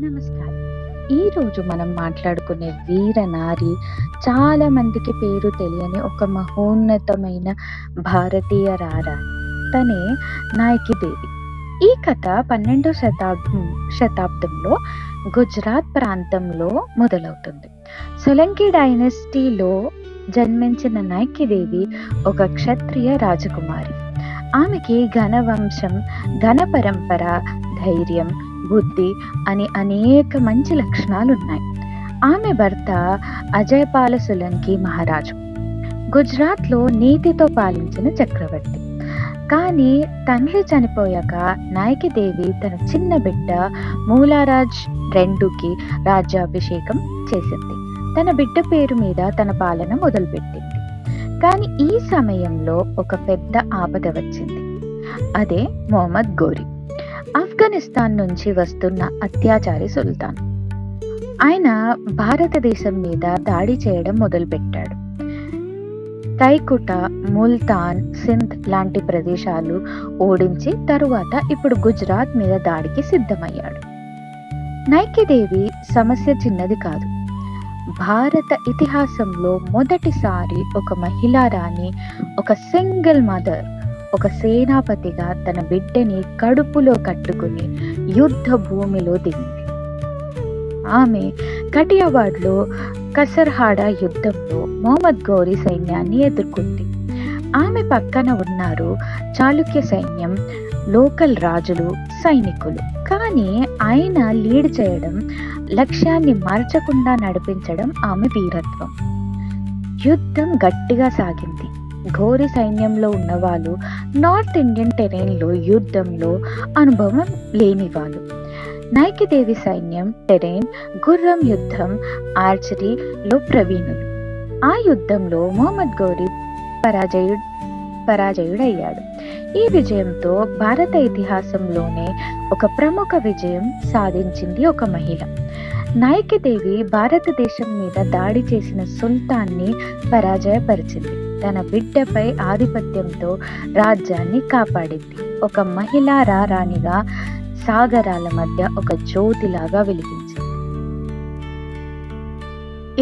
నమస్కారం. ఈరోజు మనం మాట్లాడుకునే వీర నారి చాలా మందికి పేరు తెలియని ఒక మహోన్నతమైన భారతీయ రారాణి తనే నాయకి దేవి ఈ కథ పన్నెండో శతాబ్దం శతాబ్దంలో గుజరాత్ ప్రాంతంలో మొదలవుతుంది. సొలంకి డైనెస్టీలో జన్మించిన నాయకి దేవి ఒక క్షత్రియ రాజకుమారి. ఆమెకి ఘనవంశం ఘన పరంపర ధైర్యం బుద్ధి అని అనేక మంచి లక్షణాలు ఉన్నాయి ఆమె భర్త అజయపాల సులంకి మహారాజు. గుజరాత్లో నీతితో పాలించిన చక్రవర్తి. కానీ తండ్రి చనిపోయాక నాయకిదేవి తన చిన్న బిడ్డ మూలారాజ్ రెండుకి రాజ్యాభిషేకం చేసింది. తన బిడ్డ పేరు మీద తన పాలన మొదలుపెట్టింది. కానీ ఈ సమయంలో ఒక పెద్ద ఆపద వచ్చింది. అదే మొహమ్మద్ గోరి. ఆఫ్ఘనిస్తాన్ నుంచి వస్తున్న అత్యాచారి సుల్తాన్. ఆయన భారతదేశం మీద దాడి చేయడం మొదలుపెట్టాడు. తైకుట ముల్తాన్ సింధ్ లాంటి ప్రదేశాలు ఓడించి తరువాత ఇప్పుడు గుజరాత్ మీద దాడికి సిద్ధమయ్యాడు. నైకిదేవి సమస్య చిన్నది కాదు. భారత ఇతిహాసంలో మొదటిసారి ఒక మహిళా రాణి ఒక సింగిల్ మదర్ ఒక సేనాపతిగా తన బిడ్డని కడుపులో కట్టుకుని యుద్ధ భూమిలో దిగింది. ఆమె కటియావాడ్లో కసర్హాడ యుద్ధంలో మొహమ్మద్ గౌరీ సైన్యాన్ని ఎదుర్కొంది. ఆమె పక్కన ఉన్నారు చాళుక్య సైన్యం లోకల్ రాజులు సైనికులు. కానీ ఆయన లీడ్ చేయడం లక్ష్యాన్ని మార్చకుండా నడిపించడం ఆమె వీరత్వం. యుద్ధం గట్టిగా సాగింది. ఘోరి సైన్యంలో ఉన్నవాళ్ళు నార్త్ ఇండియన్ టెరెన్లో యుద్ధంలో అనుభవం లేనివాళ్ళు నైకిదేవి నాయకిదేవి సైన్యం టెరెన్ గుర్రం యుద్ధం ఆర్చరీలో ప్రవీణులు. ఆ యుద్ధంలో మొహమ్మద్ గౌరీ పరాజయుడు పరాజయుడయ్యాడు. ఈ విజయంతో భారత ఇతిహాసంలోనే ఒక ప్రముఖ విజయం సాధించింది ఒక మహిళ. నాయకదేవి భారతదేశం మీద దాడి చేసిన సుల్తాన్ని పరాజయపరిచింది. తన బిడ్డపై ఆధిపత్యంతో రాజ్యాన్ని కాపాడింది. ఒక మహిళా రారాణిగా సాగరాల మధ్య ఒక జ్యోతిలాగా వెలిగించింది.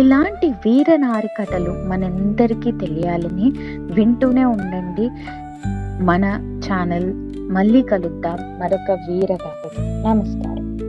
ఇలాంటి వీరనారి కథలు మనందరికీ తెలియాలని వింటూనే ఉండండి. మన ఛానల్ మళ్ళీ కలుద్దాం. మరొక వీర కథ నమస్కారం.